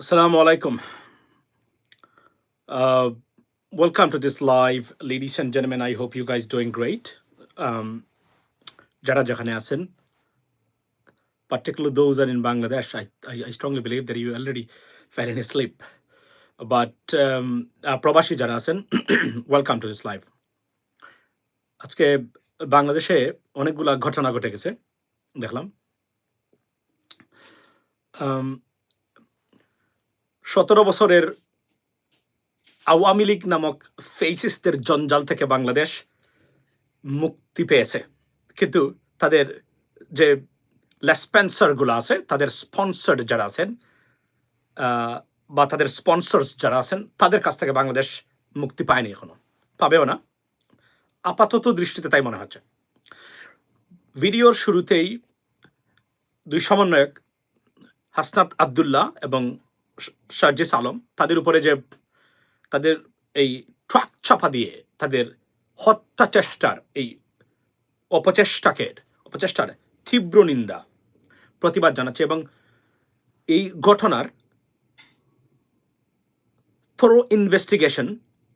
Assalamu alaikum. Uh, welcome to this live, ladies and gentlemen. I hope you guys doing great. Um, যারা particularly those are in Bangladesh, I, I, I strongly believe that you already fell in asleep. But um, uh, প্রবাসী যারা আছেন welcome to this live আজকে বাংলাদেশে অনেকগুলা ঘটনা ঘটে গেছে দেখলাম সতেরো বছরের আওয়ামী লীগ নামক ফেসিসদের জঞ্জাল থেকে বাংলাদেশ মুক্তি পেয়েছে। কিন্তু তাদের যে লেসপেন্সারগুলো আছে, তাদের স্পন্সার যারা আছেন বা তাদের স্পন্সর্স যারা আছেন, তাদের কাছ থেকে বাংলাদেশ মুক্তি পায়নি এখনও। পাবেও না। আপাতত দৃষ্টিতে তাই মনে হচ্ছে। ভিডিওর শুরুতেই দুই সমন্বয়ক, হাসনাত আবদুল্লাহ এবং সার্জিস আলম তাদের উপরে যে তাদের এই ট্রাক চাপা দিয়ে তাদের হত্যা চেষ্টার এই অপচেষ্টাকে, অপচেষ্টার তীব্র নিন্দা, প্রতিবাদ জানাচ্ছে এবং এই ঘটনার থরো ইনভেস্টিগেশন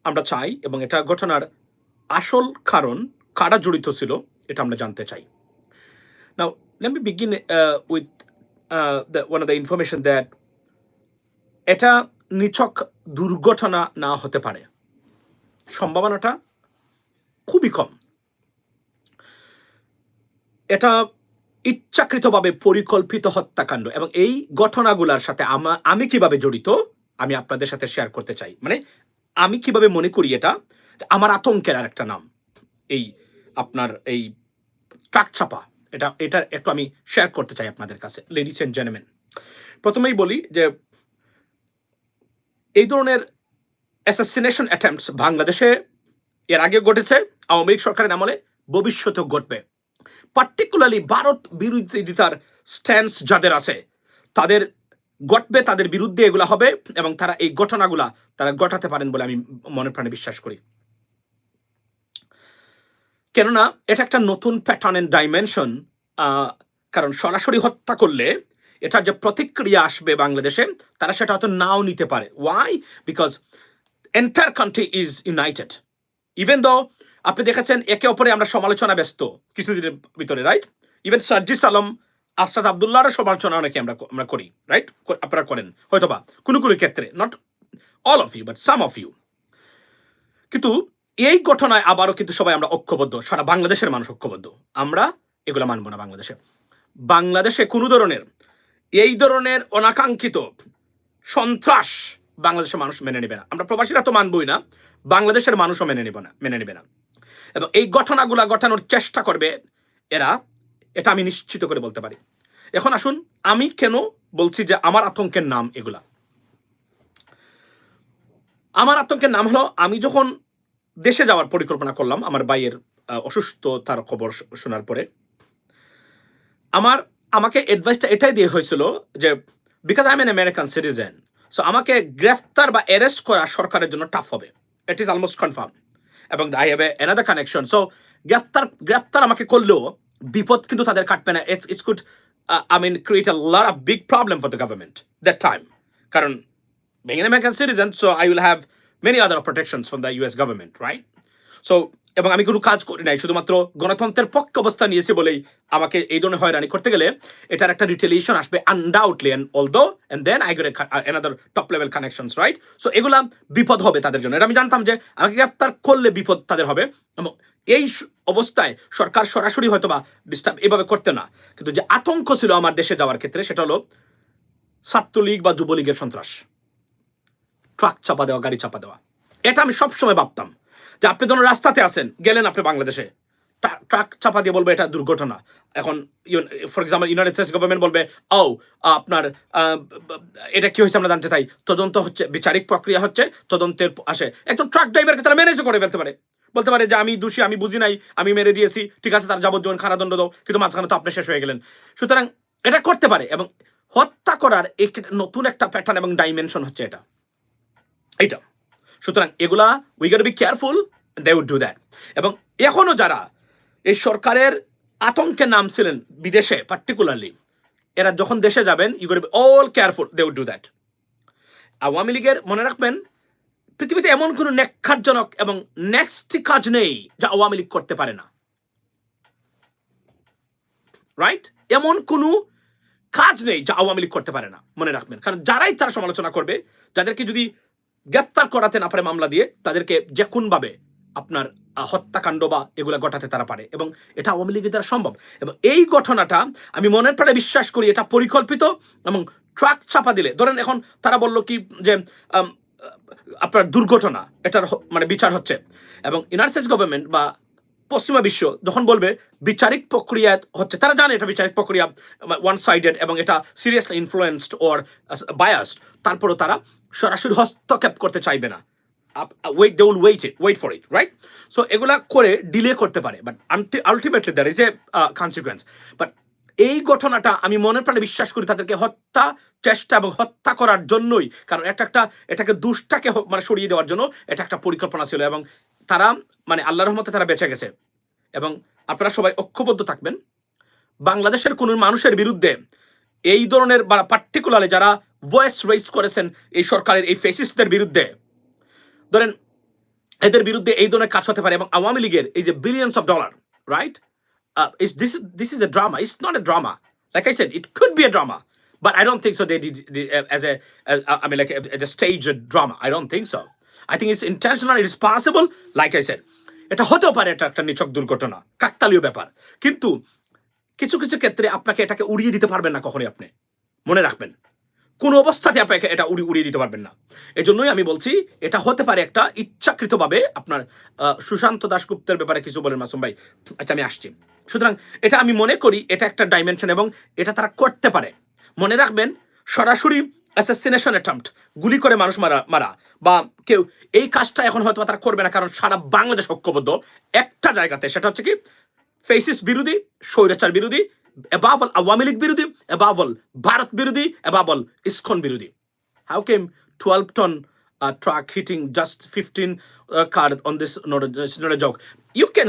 আমরা চাই এবং এটা ঘটনার আসল কারণ কারা জড়িত ছিল এটা আমরা জানতে চাই। Now let me begin with the one of the information that এটা নিছক দুর্ঘটনা না হতে পারে। সম্ভাবনাটা খুবই কম। এটা ইচ্ছাকৃতভাবে পরিকল্পিত হত্যাকাণ্ড এবং এই ঘটনাগুলোর সাথে আমা- কীভাবে জড়িত, আমি আপনাদের সাথে শেয়ার করতে চাই। মানে আমি কীভাবে মনে করি এটা আমার আতঙ্কের আর একটা নাম। এই আপনার এই ট্রাক চাপা, এটা এটা একটু আমি শেয়ার করতে চাই আপনাদের কাছে। লেডিস এন্ড জেন্টলম্যান প্রথমেই বলি যে এই ধরনের অ্যাসাসিনেশন অ্যাটেম্পটস বাংলাদেশে এর আগে ঘটেছে, আওয়ামী লীগ সরকারের আমলে ভবিষ্যতেও ঘটবে। পার্টিকুলারলি ভারত বিরোধিতার স্ট্যান্স যাদের আছে, তাদের ঘটবে, তাদের বিরুদ্ধে এগুলা হবে এবং তারা এই ঘটনাগুলা তারা ঘটাতে পারেন বলে আমি মনে প্রাণে বিশ্বাস করি। কেননা, এটা একটা নতুন প্যাটার্ন ডাইমেনশন কারণ সরাসরি হত্যা করলে এটা যে প্রতিক্রিয়া আসবে বাংলাদেশে, তারা সেটা হয়তো নাও নিতে পারে। Why because entire country is united even though আপনি দেখেছেন একে অপরে আমরা সমালোচনা ব্যস্ত কিছুদিনের ভিতরে রাইট ইভেন সার্জিস আলম, আসাদ আবদুল্লাহর সমালোচনা অনেকে আমরা আমরা করি রাইট আপনারা করেন, হয়তোবা। কোনো কোনো ক্ষেত্রে not all of you but some of you কিন্তু এই ঘটনায় আবারও কিন্তু সবাই আমরা ঐক্যবদ্ধ, সারা বাংলাদেশের মানুষ ঐক্যবদ্ধ। আমরা এগুলো মানবো না বাংলাদেশে। বাংলাদেশে কোনো ধরনের এই ধরনের অনাকাঙ্ক্ষিত সন্ত্রাস বাংলাদেশের মানুষ মেনে নেবে না। আমরা প্রবাসীরা তো মানবই না বাংলাদেশের মানুষও মেনে নেবে না মেনে নেবে না। এবং এই ঘটনাগুলা ঘটানোর চেষ্টা করবে এরা এটা আমি নিশ্চিত করে বলতে পারি। এখন আসুন আমি কেন বলছি যে আমার আতঙ্কের নাম এগুলা? আমার আতঙ্কের নাম হলো আমি যখন দেশে যাওয়ার পরিকল্পনা করলাম আমার ভাইয়ের আহ, অসুস্থতার খবর শোনার পরে আমার আমাকে অ্যাডভাইসটা এটাই দিয়ে হয়েছিল যে because I am an American citizen so আমাকে গ্রেফতার বা অ্যারেস্ট করা সরকারের জন্য টাফ হবে। ইট ইজ অলমোস্ট কনফার্ম এবং I have another connection so গ্রেফতার গ্রেফতার আমাকে করলেও বিপদ কিন্তু তাদের কাটবে না। It's it's could I mean create a lot of big problem for the government that time কারণ being an American citizen, so I will have many other protections from the US government, right? So, এবং আমি কোনো কাজ করি নাই, শুধুমাত্র গণতন্ত্রের পক্ষে অবস্থান নিয়েছি বলেই আমাকে এই ধরনের হয়রানি করতে গেলে এটার একটা রিটেলিয়েশন আসবে undoubtedly and although and then I get another top level connections right so এগুলা বিপদ হবে তাদের জন্য। এটা আমি জানতাম যে আমাকে গ্রেফতার করলে বিপদ তাদের হবে। এবং এই অবস্থায় সরকার সরাসরি হয়তো বা ডিস্টার্ব এভাবে করতে না। কিন্তু যে আতঙ্ক ছিল আমার দেশে যাওয়ার ক্ষেত্রে, সেটা হলো ছাত্রলীগ বা যুবলীগের সন্ত্রাস। ট্রাক চাপা দেওয়া, গাড়ি চাপা দেওয়া। এটা আমি সবসময় ভাবতাম। যে আপনি ধরুন রাস্তাতে আছেন, গেলেন আপনি বাংলাদেশে। ট্রাক চাপা দিয়ে বলবে এটা দুর্ঘটনা। এখন for example, United States government বলবে ও আপনার এটা কি হয়েছে আমরা জানতে চাই। তদন্ত হচ্ছে, বিচারিক প্রক্রিয়া হচ্ছে, তদন্তের আসে। একজন ট্রাক ড্রাইভারকে তারা ম্যানেজ করে ফেলতে পারে। বলতে পারে যে, আমি দোষী, আমি বুঝি নাই, আমি মেরে দিয়েছি, ঠিক আছে, তার যাবজ্জীবন কারাদণ্ড দাও, কিন্তু মাঝখানে তো আপনি শেষ হয়ে গেলেন। সুতরাং এটা করতে পারে এবং হত্যা করার এক, নতুন একটা প্যাটার্ন এবং ডাইমেনশন হচ্ছে এটা। এইটা। সুতরাং এগুলা we got be careful they would do that এবং এখনও যারা এই সরকারের আতঙ্কে নামছিলেন বিদেশে পার্টিকুলারলি এরা যখন দেশে যাবেন you got be all careful they would do that Awami লীগের মনে রাখবেন, পৃথিবীতে এমন কোনো নেক্ষারজনক এবং নেক্সট কাজ নেই যা আওয়ামী লীগ করতে পারে না। রাইট এমন কোনো কাজ নেই যা আওয়ামী লীগ করতে পারে না, মনে রাখবেন। কারণ যারাই তারা সমালোচনা করবে, যাদেরকে যদি গ্রেপ্তার করাতে না পারে মামলা দিয়ে, তাদেরকে যে কোনভাবে আপনার হত্যাকাণ্ড বা এগুলো ঘটাতে তারা পারে এবং এটা আওয়ামী লীগের দ্বারা সম্ভব। এবং এই ঘটনাটা আমি মনের প্রাণে বিশ্বাস করি, এটা পরিকল্পিত এবং ট্রাক চাপা দিলে, ধরেন এখন তারা বলল কি যে আপনার দুর্ঘটনা, এটার মানে বিচার হচ্ছে এবং ইউনাইটেড গভর্নমেন্ট বা পশ্চিমা বিশ্ব যখন বলবে বিচারিক প্রক্রিয়া হচ্ছে, তারা জানে এটা বিচারিক প্রক্রিয়া ওয়ান সাইডেড এবং এটা সিরিয়াসলি ইনফ্লুয়েন্সড ওর বায়াসড তারপরও তারা সরাসরি হস্তক্ষেপ করতে চাইবে না। Wait they will wait it wait for it right so এগুলা করে ডিলে করতে পারে but ultimately there is a consequence but এই ঘটনাটা আমি মনে প্রাণে বিশ্বাস করি তাদেরকে হত্যা চেষ্টা এবং হত্যা করার জন্যই, কারণ এটা একটা, এটাকে দুষ্টাকে মানে সরিয়ে দেওয়ার জন্য এটা একটা পরিকল্পনা ছিল এবং তারা মানে আল্লাহ রহমতে তারা বেঁচে গেছে। এবং আপনারা সবাই ঐক্যবদ্ধ থাকবেন। বাংলাদেশের কোন মানুষের বিরুদ্ধে এই ধরনের বা পার্টিকুলারলি যারা ভয়েস রেজ করেছেন এই সরকারের এই ফেসিস্টদের বিরুদ্ধে ধরেন এদের বিরুদ্ধে এই ধরনের কাজ হতে পারে এবং আওয়ামী লীগের এই যে billions of dollar right is this this is a drama it's not a drama like I it could be a drama. They did did, uh, as a, as, uh, I mean, like a, a staged think it's intentional. It is possible. Like I said, এটা হতেও পারে এটা একটা নিছক দুর্ঘটনা কাকতালীয় ব্যাপার। কিন্তু কিছু কিছু ক্ষেত্রে আপনাকে এটাকে উড়িয়ে দিতে পারবেন না কখনই আপনি। মনে রাখবেন। কোন অবস্থাতে আপনাকে এটা উড়িয়ে উড়িয়ে দিতে পারবেন না। এই জন্যই আমি বলছি এটা হতে পারে একটা ইচ্ছাকৃতভাবে আপনার সুশান্ত দাশগুপ্তের ব্যাপারে কিছু বলেন মাসুম ভাই। আচ্ছা আমি আসছি। সুতরাং এটা আমি মনে করি এটা একটা ডাইমেনশন এবং এটা তারা করতে পারে। মনে রাখবেন সরাসরি অ্যাসাসিনেশন অ্যাটেম্পট গুলি করে মানুষ মারা মারা, বা কেউ, এই কাজটা এখন হয়তো তারা করবে না, কারণ সারা বাংলাদেশ ঐক্যবদ্ধ। একটা জায়গাতে, সেটা হচ্ছে কি, ফেসিস বিরোধী, স্বৈরাচার বিরোধী এবাবল আওয়ামী লীগ বিরোধী এবাবল ভারত বিরোধী এবাবল ইস্কন বিরোধী। How came twelve ton truck hitting just fifteen car on this it's not a joke? You can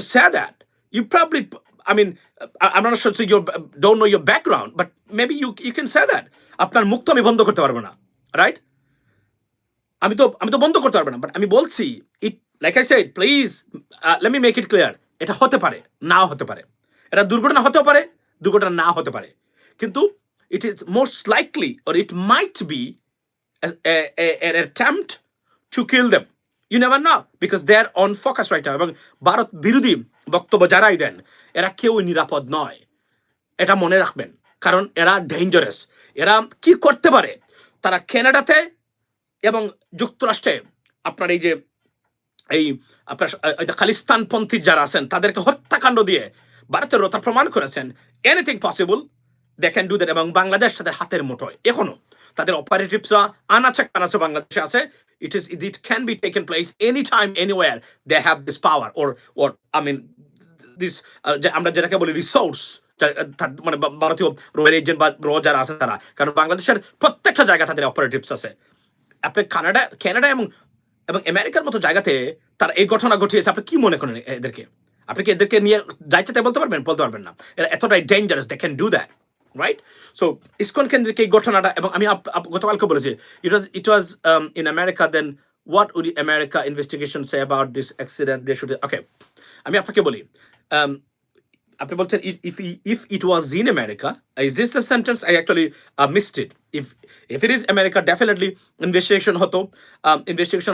you probably I mean I'm not sure, so you don't know your background, but maybe you you can say that. আপনার মুখ তো আমি বন্ধ করতে পারব না right আমি তো আমি তো বন্ধ করতে পারব না বাট আমি বলছি it like I said please let me make it clear এটা হতে পারে নাও হতে পারে। এটা দুর্ঘটনা হতেও পারে, দুর্ঘটনা না হতে পারে। কিন্তু it is most likely or it might be attempt to kill them. You never know, because they're on focus right now, এবং ভারত বিরোধী বক্তব্য যারাই দেন এরা কেউই নিরাপদ নয়। এটা মনে রাখবেন, কারণ এরা ডেঞ্জারাস এরা কি করতে পারে? তারা কানাডাতে এবং যুক্তরাষ্ট্রে, আপনার এই যে, এই আপনার খালিস্তানপন্থী যারা আছেন, তাদেরকে হত্যাকাণ্ড দিয়ে ভারতের রতা প্রমাণ করেছেন। Anything possible they can do that এবং বাংলাদেশ তাদের হাতের মুঠোয়, এখনও। তাদের অপারেটিভসরা আনাচে কানাচে বাংলাদেশে আছে। It is it can be taken place any time anywhere they have this power or or I mean this আমরা যেটাকে বলি রিসোর্স মানে ভারতীয় রয়ের এজেন্ট বা র যারা আছে তারা। কারণ বাংলাদেশের প্রত্যেকটা জায়গা তাদের অপারেটিভস আছে। আপনি কানাডা কানাডা এবং এবং আমেরিকার মতো জায়গাতে তারা এই ঘটনা ঘটিয়েছে। আপনি কি মনে করেন এদেরকে? আপনি কি এদেরকে নিয়ে যাইতে বলতে পারবেন? বলতে পারবেন না। এরা এতটাই dangerous they can do that right so ISKCON কেন্দ্রিক এই ঘটনাটা, এবং আমি গতকালকে বলেছি it was it was in America then what would America investigation say about this accident they should okay আমি আপনাকে বলি um, আপনি বলছেন if if it was in America is this the sentence I actually missed it if if it is America definitely investigation হতো। Investigation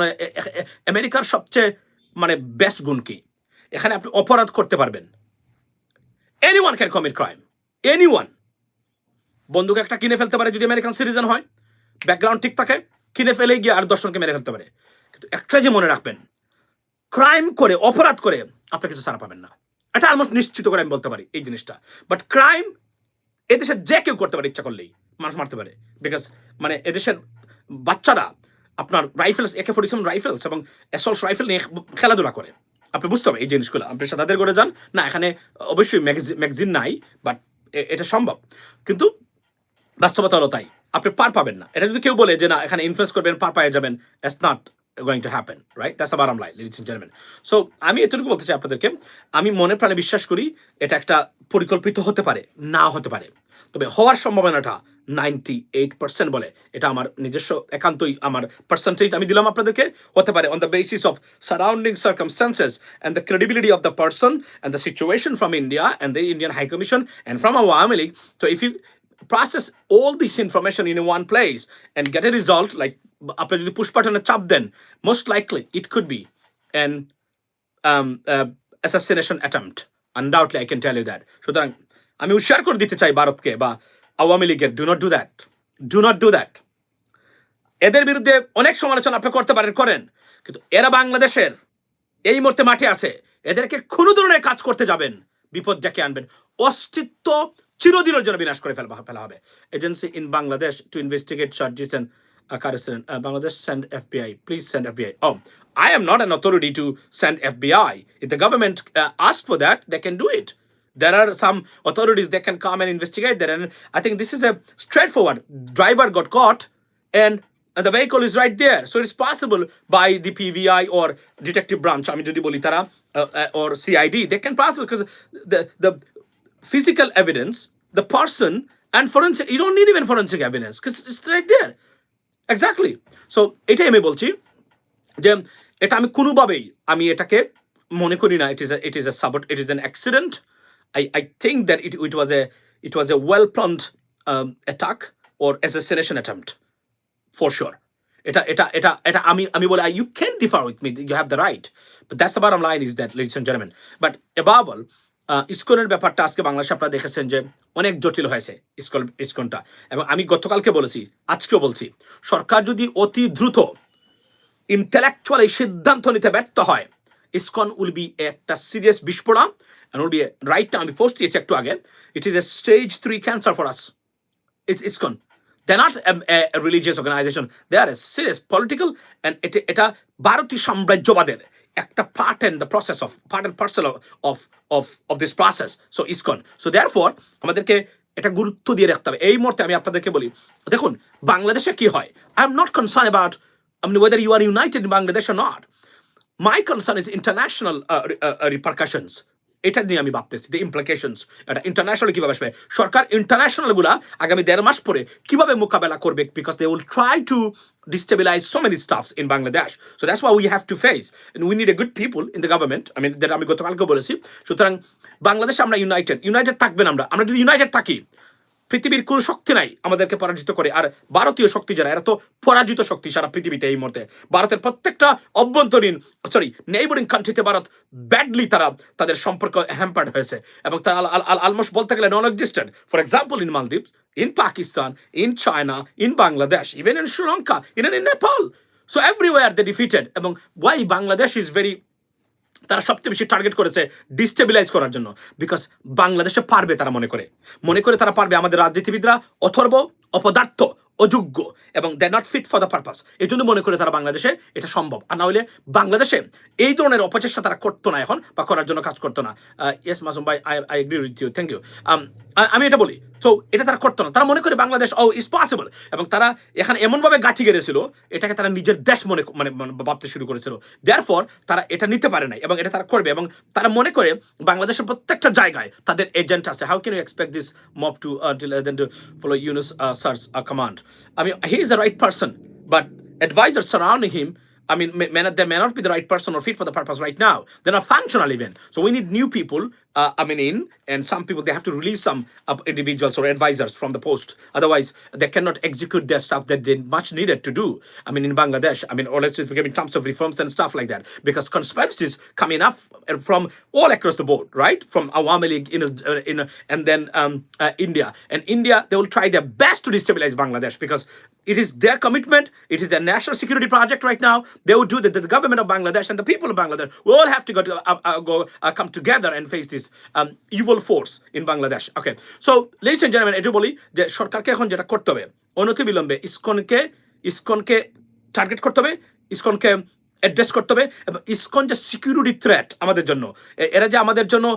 আমেরিকার সবচেয়ে মানে best গুণ কি? এখানে আপনি অপরাধ করতে পারবেন। Anyone can commit crime anyone বন্দুক একটা কিনে ফেলতে পারে যদি আমেরিকান সিটিজেন হয়। ব্যাকগ্রাউন্ড ঠিক থাকে কিনে ফেলে গিয়ে আর দশজনকে মেরে ফেলতে পারে। একটা যে মনে রাখবেন ক্রাইম করে, অপরাধ করে, আপনি কিছু সারা পাবেন না। এটা অলমোস্ট নিশ্চিত করে আমি বলতে পারি এই জিনিসটা। বাট ক্রাইম এদেশে যে কেউ করতে পারে, ইচ্ছা করলেই মানুষ মারতে পারে। বিকজ মানে এদেশের বাচ্চারা আপনার rifles AK forty seven rifles এবং অ্যাসল্ট রাইফেল নিয়ে খেলাধুলা করে। আপনি বুঝতে হবে এই জিনিসগুলো। আপনি সাদাদের করে যান। না, এখানে অবশ্যই ম্যাগজিন নাই বাট এটা সম্ভব। কিন্তু বাস্তবতা হলো তাই। আপনি পার পাবেন না। এটা যদি কেউ বলে যে, না, এখানে ইনফ্লুয়েন্স করবেন, পার পায়ে যাবেন it's not going to happen right that's আবার আমলাই লিডিস এন্ড জেন্টলম্যান সো আমি এতটুকু বলতে চাই আপনাদেরকে, আমি মনে প্রাণে বিশ্বাস করি এটা একটা পরিকল্পিত হতে পারে, না হতে পারে। তবে হওয়ার সম্ভাবনাটা নাইনটি এইট পার্সেন্ট বলে। এটা আমার নিজস্ব একান্তই আমার পার্সেন্টেজ আমি দিলাম আপনাদেরকে। হতে পারে on the basis of surrounding circumstances and the credibility of the person and the situation from India and the Indian high commission and from Awami League তো if you process all this information in one place and get a result, like আপনি যদি push বাটনে চাপ দেন it could be an um, uh, assassination attempt. Undoubtedly I can tell you that. সুতরাং আমি উৎসার করে দিতে চাই ভারতকে বা আওয়ামী লীগের do not do that do not do that এদের বিরুদ্ধে অনেক সমালোচনা আপনি করতে পারেন করেন। কিন্তু এরা বাংলাদেশের এই মুহূর্তে মাঠে আছে। এদেরকে কোনো ধরনের কাজ করতে যাবেন বিপদ ডেকে আনবেন অস্তিত্ব চিরদিনের জন্য বিনাশ করে ফেলবা ফেলা হবে। Agency in Bangladesh to investigate charges and Kurdistan, uh, Bangladesh, send FBI. Please send FBI. Oh, I am not an authority to send FBI. If the government uh, asks for that, they can do it. There are some authorities that can come and investigate that. And I think this is a straightforward. Driver got caught and the vehicle is right there. So it's possible by the PVI or detective branch, I mean, the Bolitara uh, uh, or CID, they can possible because the, the physical evidence, the person, and forensic, you don't need even forensic evidence because it's right there. Exactly so এটাই আমি বলছি যে এটা আমি কোনোভাবেই আমি এটাকে মনে করি না it is it is a sabotage it is an accident I I think that it it was a it was a well planned attack or assassination attempt for sure এটা এটা এটা এটা আমি আমি বলে you can differ with me you have the right but that's the bottom line is that ladies and gentleman but above all ইসকনের ব্যাপারটা আজকে বাংলাদেশে আপনারা দেখেছেন যে অনেক জটিল হয়েছে ইসকন ইসকনটা। এবং আমি গতকালকে বলেছি আজকেও বলছি সরকার যদি অতি দ্রুত ইন্টেলেকচুয়াল এই সিদ্ধান্ত নিতে ব্যর্থ হয় ইসকন উইল বি একটা সিরিয়াস বিস্ফোরণ be a right time আমি পোস্ট দিয়েছি একটু আগে it is a stage three cancer for us it's ISKCON. A, a, a religious organization they are a serious এটা এটা ভারতীয় সাম্রাজ্যবাদের একটা part and the process of part and parcel of of of this process so ISKCON so therefore আমাদেরকে এটা গুরুত্ব দিয়ে রাখতে হবে। এই মুহূর্তে আমি আপনাদেরকে বলি দেখুন বাংলাদেশে কি হয়? I am not concern about I mean, whether you are united in Bangladesh or not. My concern এটা নিয়ে আমি ভাবতেছি দ্য ইমপ্লিকেশনস এটা ইন্টারন্যাশনাল কীভাবে আসবে? সরকার ইন্টারন্যাশনালগুলা আগামী দেড় মাস পরে কীভাবে মোকাবেলা করবে? Because they will try to destabilise so many stuffs in Bangladesh so that's why we have to face we need a good people in the government আমি যেটা আমি গতকালকে বলেছি। সুতরাং বাংলাদেশ আমরা ইউনাইটেড ইউনাইটেড থাকবেন আমরা। আমরা যদি ইউনাইটেড থাকি পৃথিবীর কোনো শক্তি নাই আমাদেরকে পরাজিত করে। আর ভারতীয় শক্তি যারা, এরা তো পরাজিত শক্তি সারা পৃথিবীতে এই মুহূর্তে। ভারতের প্রত্যেকটা অভ্যন্তরীণ সরি নেইবরিং কান্ট্রিতে ভারত ব্যাডলি তারা তাদের সম্পর্ক হ্যাম্পার্ড হয়েছে। এবং তারা অলমোস্ট বলতে গেলে non existent for example in Maldives in Pakistan in China in Bangladesh even in Sri Lanka even in Nepal so everywhere they defeated এবং ওয়াই বাংলাদেশ ইজ ভেরি তারা সবচেয়ে বেশি টার্গেট করেছে ডিস্টেবিলাইজ করার জন্য। বিকজ বাংলাদেশে পারবে তারা মনে করে। মনে করে তারা পারবে আমাদের রাজনীতিবিদরা অথর্ব, অপদার্থ অযোগ্য এবং they not fit for the purpose এই জন্য মনে করে তারা বাংলাদেশে এটা সম্ভব। আর না হলে বাংলাদেশে এই ধরনের অপচেষ্টা তারা করতো না এখন বা করার জন্য কাজ করতো না। ইয়েস মাসুম ভাই I I agree with you thank you আমি এটা বলি তো এটা তারা করতো না। তারা মনে করে বাংলাদেশ ও ইজ পসিবল এবং তারা এখানে এমনভাবে গাঠি গেড়েছিল, এটাকে তারা নিজের দেশ মনে মানে মানে ভাবতে শুরু করেছিল। দেয়ার ফর তারা এটা নিতে পারে নাই এবং এটা তারা করবে এবং তারা মনে করে বাংলাদেশের প্রত্যেকটা জায়গায় তাদের এজেন্ট আছে। How can you expect this mob to to follow Yunus sir's command I mean, he is the right person, but advisors surrounding him, I mean, may, may not, they may not be the right person or fit for the purpose right now. They're not functional even. So we need new people, uh, I mean, in, and some people, they have to release some uh, individuals or advisors from the post. Otherwise, they cannot execute their stuff that they much needed to do. I mean, in Bangladesh, I mean, or let's just in terms of reforms and stuff like that. Because conspiracies coming up from all across the board, right? From Awami League, in, uh, in, and then um, uh, India. And India, they will try their best to destabilize Bangladesh because it is their commitment. It is their national security project right now. They will do that. The government of Bangladesh and the people of Bangladesh will all have to go to uh, uh, go uh, come together and face this um, evil force in Bangladesh. Okay. So, ladies and gentlemen, এটা বলি যে সরকারকে এখন যেটা করতে হবে অনতি বিলম্বে ইসকনকে ইসকনকে টার্গেট করতে হবে ইসকনকে অ্যাড্রেস করতে হবে এবং ইসকন যে সিকিউরিটি থ্রেট আমাদের জন্য এরা যে আমাদের জন্য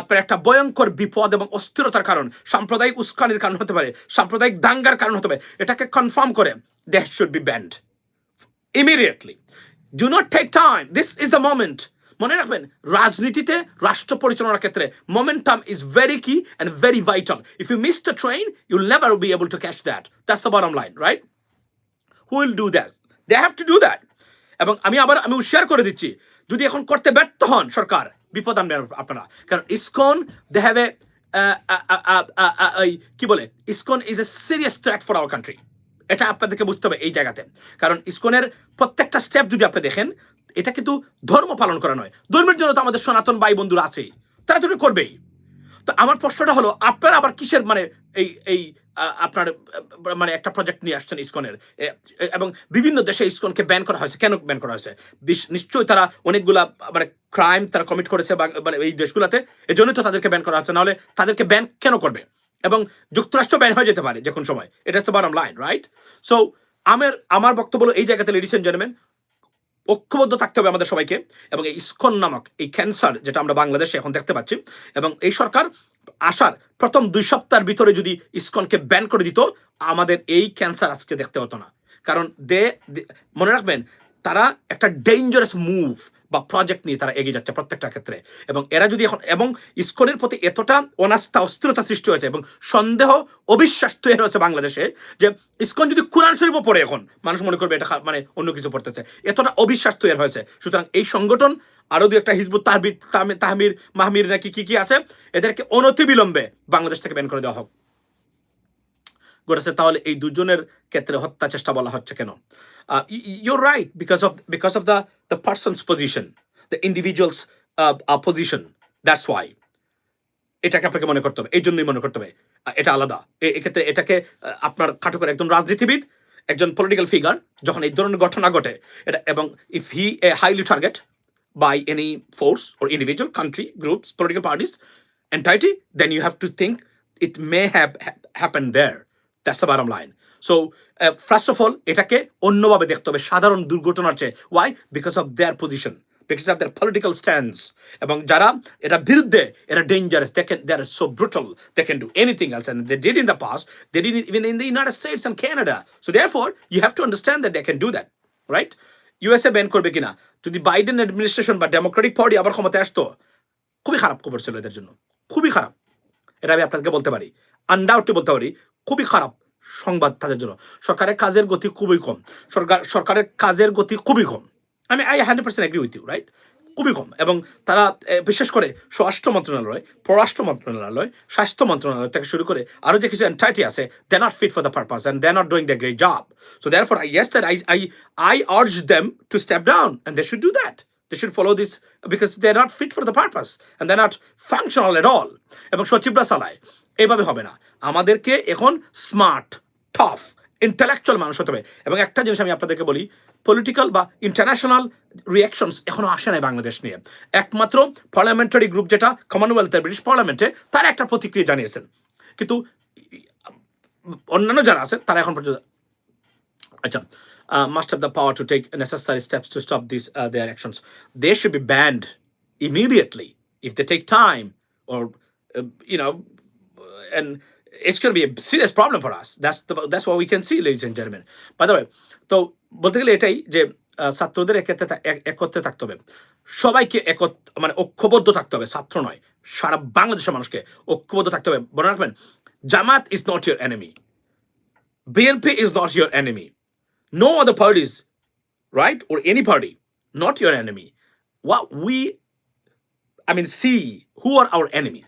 আপনার একটা ভয়ঙ্কর বিপদ এবং অস্থিরতার কারণ সাম্প্রদায়িক উস্কানির কারণ হতে পারে সাম্প্রদায়িক দাঙ্গার কারণ হতে পারে এটাকে কনফার্ম করে দেশ should be banned immediately. Do not take time. This is the moment. মনে রাখবেন, রাজনীতিতে রাষ্ট্র পরিচালনার ক্ষেত্রে momentum is very key and very vital if you miss the train you'll never be able to catch that that's the bottom line right who will do that they have to do that এবং আমি আবার, আমি share করে দিচ্ছি, যদি এখন করতে ব্যর্থ হন সরকার, বিপদ আনবেন আপনারা। কারণ ইসকন দে হ্যাভ এ কি বলে, ISKCON is a serious threat for our country এটা আপনাদেরকে বুঝতে হবে এই জায়গাতে। কারণ ইসকনের প্রত্যেকটা স্টেপ যদি আপনি দেখেন এটা কিন্তু ধর্ম পালন করা নয়। ধর্মের জন্য তো আমাদের সনাতন ভাই বন্ধুরা আছেই তারা তো এটা করবেই। তো আমার প্রশ্নটা হলো, আপনারা আবার কিসের মানে এই এই আপনার মানে একটা প্রজেক্ট নিয়ে আসছেন ইসকনের। এবং বিভিন্ন দেশে ইসকনকে ব্যান করা হয়েছে। কেন ব্যান করা হয়েছে? নিশ্চয়ই তারা অনেকগুলা মানে ক্রাইম তারা কমিট করেছে বা মানে এই দেশগুলোতে। এই জন্যই তো তাদেরকে ব্যান করা হচ্ছে। নাহলে তাদেরকে ব্যান কেন করবে? এবং যুক্তরাষ্ট্র ব্যান হয়ে যেতে পারে যে কোনো সময়। এটা হচ্ছে বারাম লাইন রাইট সো আমার আমার বক্তব্য এই জায়গাতে লেডিস এন্ড জেন্টলম্যান ঐক্যবদ্ধ থাকতে হবে আমাদের সবাইকে এবং এই ইস্কন নামক এই ক্যান্সার যেটা আমরা বাংলাদেশে এখন দেখতে পাচ্ছি এবং এই সরকার আসার প্রথম দুই সপ্তাহের ভিতরে যদি ইস্কনকে ব্যান করে দিত, আমাদের এই ক্যান্সার আজকে দেখতে হতো না। কারণ দে মনে রাখবেন, তারা একটা ডেঞ্জারাস মুভ বা প্রজেক্ট নিয়ে তারা এগিয়ে যাচ্ছে প্রত্যেকটা ক্ষেত্রে। এবং এরা যদি এখন, এবং ইসকনের প্রতি এতটা অনাস্থা, অস্থিরতা সৃষ্টি হয়েছে এবং সন্দেহ, অবিশ্বাস তৈরি হয়েছে বাংলাদেশে যে ইসকন যদি কোরআন শরীফও পড়ে এখন, মানুষ মনে করবে এটা মানে অন্য কিছু পড়তেছে। এতটা অবিশ্বাস তৈরি হয়েছে। সুতরাং এই সংগঠন আরও দু একটা হিজবুত তাহবির তাহমির, মাহমির নাকি কি কি আছে, এদেরকে অনতিবিলম্বে বাংলাদেশ থেকে ব্যান করে দেওয়া হোক। ঘটেছে তাহলে এই দুজনের ক্ষেত্রে হত্যা চেষ্টা বলা হচ্ছে কেন? You're right because of because of the the persons position the individuals position that's why এটাকে আপনাকে মনে করতে হবে এই জন্যই মনে করতে হবে। আহ, এটা আলাদা। এ- এক্ষেত্রে এটাকে আহ, আপনার খাটো করে একজন রাজনীতিবিদ একজন পলিটিক্যাল ফিগার যখন এই ধরনের ঘটনা ঘটে এটা এবং if he a highly target by any force or individual, country, groups, political parties, entity, then you have to think it may have ha- happened there. That's the bottom line. First of all এটাকে অন্যভাবে দেখতে হবে, সাধারণ দুর্ঘটনার চেয়ে। Why because of their position because of their political stands এবং যারা এটা বিরুদ্ধে এটা dangerous they can they are so brutal they can do anything else and they did in the past they did even in the United States and Canada so therefore you have to understand that they can do that right USA ban করবে কিনা? যদি Biden administration বা Democratic Party আবার ক্ষমতায় আসতো, খুবই খারাপ খবর ছিল এদের জন্য, খুবই খারাপ। এটা আমি আপনাদেরকে বলতে পারি আনডাউটলি বলতে পারি, খুবই খারাপ। সংবাদ তাদের জন্য। সরকারের কাজের গতি খুবই কম। সরকার, সরকারের কাজের গতি খুবই কম। আমি I hundred percent agree with you right খুবই কম। এবং তারা বিশেষ করে স্বরাষ্ট্র মন্ত্রণালয়, পররাষ্ট্র মন্ত্রণালয়, স্বাস্থ্য মন্ত্রণালয় থেকে শুরু করে আরও যে কিছু এন্টাইটি আছে they not fit for the purpose and they not doing the great job so therefore I yes that I I I urge them to step down and they should do that they should follow this because they not fit for the purpose and they not functional at all এবং সচিবরা চালায়। এইভাবে হবে না। আমাদেরকে এখন smart ToF intellectual মানুষ হতে হবে। এবং একটা জিনিস আমি আপনাদেরকে বলি পলিটিক্যাল বা ইন্টারন্যাশনাল রিয়াকশনস এখনও আসে নাই বাংলাদেশ নিয়ে। একমাত্র পার্লামেন্টারি গ্রুপ যেটা কমনওয়েলথের ব্রিটিশ পার্লামেন্টে তারা একটা প্রতিক্রিয়া জানিয়েছেন। কিন্তু অন্যান্য যারা আছে তারা এখন পর্যন্ত আচ্ছা uh, must have the power to take necessary steps to stop these uh, be banned immediately if they take time, or uh, you know, and it's going to be a serious problem for us. That's the, that's what we can see, ladies and gentlemen. By the way, তো বলতে গেলে এটাই যে ছাত্রদের একত্রে একত্রে থাকতে হবে সবাইকে একত মানে ঐক্যবদ্ধ থাকতে হবে ছাত্র নয় সারা বাংলাদেশের মানুষকে ঐক্যবদ্ধ থাকতে হবে মনে রাখবেন Jamaat is not your enemy BNP is not your enemy no other parties, right, or any party, not your enemy. What we, I mean, see who are our enemies.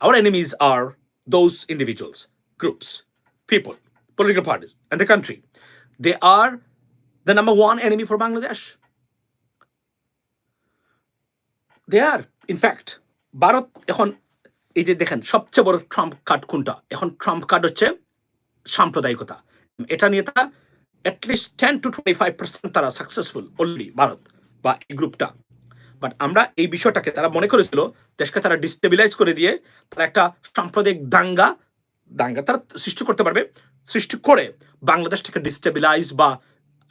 Our enemies are those individuals, groups, people, political parties, and the country. They are the number one enemy for Bangladesh. They are, in fact, Bharat এখন এই যে দেখেন সবচেয়ে বড় Trump card কোনটা এখন Trump card হচ্ছে সাম্প্রদায়িকতা এটা নিয়ে তারা at least ten to twenty five percent তারা সাকসেসফুল অলরেডি ভারত বা এই গ্রুপটা বাট আমরা এই বিষয়টাকে তারা মনে করেছিল, দেশকে তারা ডিস্টেবিলাইজ করে দিয়ে তারা একটা সাম্প্রদায়িক দাঙ্গা দাঙ্গা তারা সৃষ্টি করতে পারবে, সৃষ্টি করে বাংলাদেশটাকে ডিস্টেবিলাইজ বা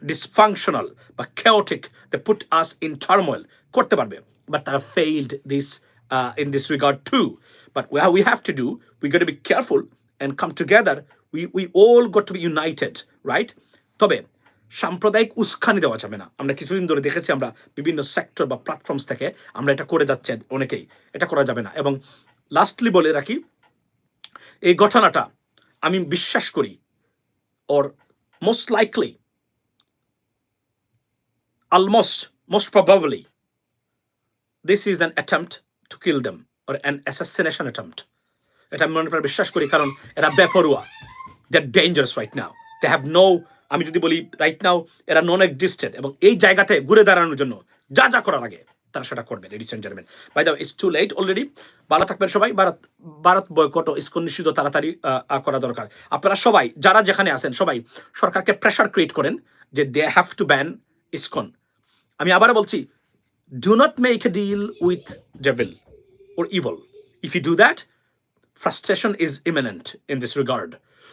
ডিসফাংশনাল বা chaotic they put us in turmoil করতে পারবে। বাট তারা failed this in this regard too but we have to do we got be careful and come together we we all got to be united right তবে সাম্প্রদায়িক উস্কানি দেওয়া যাবে না। আমরা কিছুদিন ধরে দেখেছি আমরা বিভিন্ন সেক্টর বা প্ল্যাটফর্মস থেকে আমরা এটা করে যাচ্ছে অনেকেই। এটা করা যাবে না। এবং লাস্টলি বলে রাখি, এই ঘটনাটা আমি বিশ্বাস করি or most likely almost, most probably, this is an attempt to kill them, or an assassination attempt. এটা আমি মনে করে বিশ্বাস করি, কারণ এরা বেপরুয়া। They are dangerous right now they have no আমি যদি বলি রাইট নাও এরা নন এক্সিস্টেড এবং এই জায়গাতে ঘুরে দাঁড়ানোর জন্য যা যা করা লাগে তারা সেটা করবে ladies and gentleman by the it's too late already ভালো থাকবেন সবাই। ভারত ভারত বয়কট ও ইস্কন নিষিদ্ধ তাড়াতাড়ি করা দরকার। আপনারা সবাই, যারা যেখানে আছেন, সবাই সরকারকে প্রেশার ক্রিয়েট করেন যে they have to ban ISKCON. আমি আবারও বলছি do not make a deal with devil or evil if you do that frustration is imminent in this regard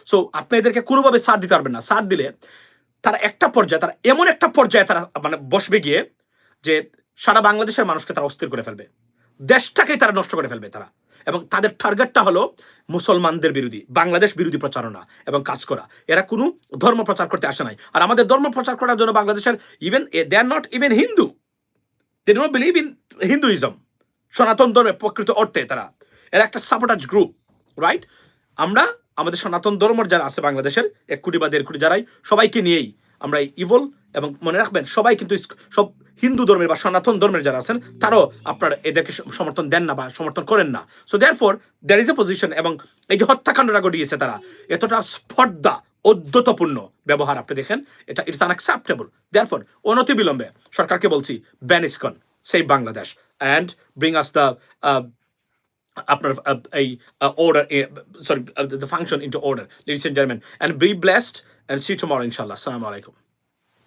so আপনি এদেরকে কোনোভাবে সার দিতে পারবেন না। সার দিলে তারা একটা পর্যায়ে, তারা এমন একটা পর্যায়ে তারা মানে বসবে গিয়ে যে সারা বাংলাদেশের মানুষকে তারা অস্থির করে ফেলবে। দেশটাকেই তারা নষ্ট করে ফেলবে তারা। এবং তাদের টার্গেটটা হলো মুসলমানদের বিরোধী, বাংলাদেশ বিরোধী প্রচারণা এবং কাজ করা। এরা কোনো ধর্ম প্রচার করতে আসে নাই। আর আমাদের ধর্ম প্রচার করার জন্য বাংলাদেশের even they are not even Hindu they don't believe in Hinduism সনাতন ধর্মের প্রকৃত অর্থে তারা। এরা একটা সাপোর্টাজ গ্রুপ রাইট আমরা আমাদের সনাতন ধর্মের যারা আছে বাংলাদেশের, এক কোটি বা দেড় কোটি যারাই, সবাইকে নিয়েই আমরা ইভল এবং মনে রাখবেন সবাই কিন্তু সব হিন্দু ধর্মের বা সনাতন ধর্মের যারা আছেন, তারাও আপনারা এদেরকে সমর্থন দেন না বা সমর্থন করেন না। So therefore there is a position এবং এই যে হত্যাকাণ্ডটা ঘটিয়েছে তারা, এতটা স্পর্ধা অদ্যতপূর্ণ ব্যবহার আপনি দেখেন, এটা ইটস আনঅ্যাকসেপ্টেবল দেয়ার ফর অনতিবিলম্বে সরকারকে বলছি ব্যান ইসকন সেই Bangladesh and bring us the আপনার uh, এই order sorry the function into order ladies and gentlemen and be blessed and see you tomorrow inshallah assalamu alaikum